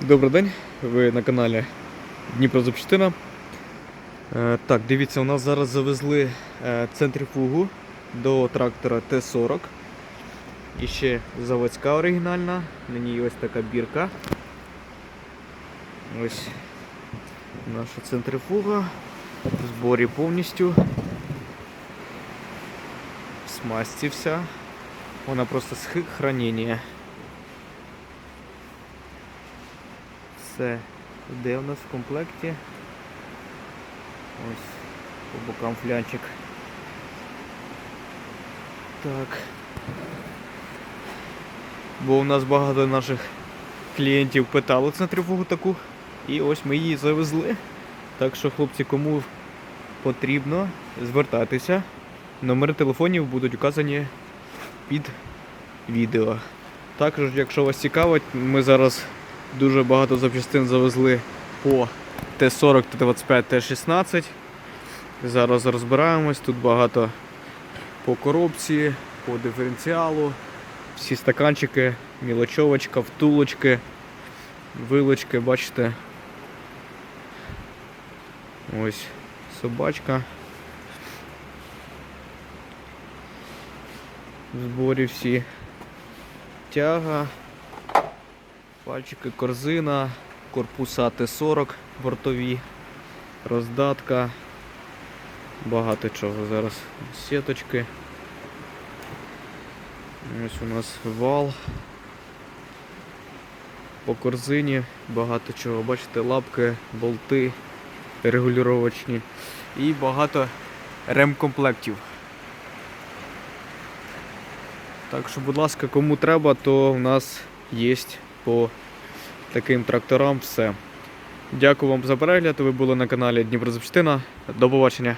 Добрий день, ви на каналі Дніпро Запчастина. Е, Так, дивіться, у нас зараз завезли е, центрифугу до трактора Т-40. І ще заводська оригінальна, на ній ось така бірка. Ось наша центрифуга в зборі повністю. Смазці вся. Вона просто з хранення. Все йде у нас в комплекті. Ось по бокам флянчик. Так. Бо у нас багато наших клієнтів питали центрифугу таку. І ось ми її завезли. Так що, хлопці, кому потрібно, звертайтеся. Номери телефонів будуть указані під відео. Також, якщо вас цікавить, ми зараз дуже багато запчастин завезли по Т-40, Т-25, Т-16. Зараз розбираємось, тут багато по коробці, по диференціалу, всі стаканчики, мілочовочка, втулочки, вилочки, бачите. Ось собачка. В зборі всі тяга, пальчики, корзина, корпуса Т-40 бортові, роздатка, багато чого зараз. Сіточки. Ось у нас вал. По корзині багато чого. Бачите, лапки, болти регулювачні і багато ремкомплектів. Так що, будь ласка, кому треба, то у нас є по таким тракторам все. Дякую вам за перегляд. Ви були на каналі Дніпро Запчтина. До побачення.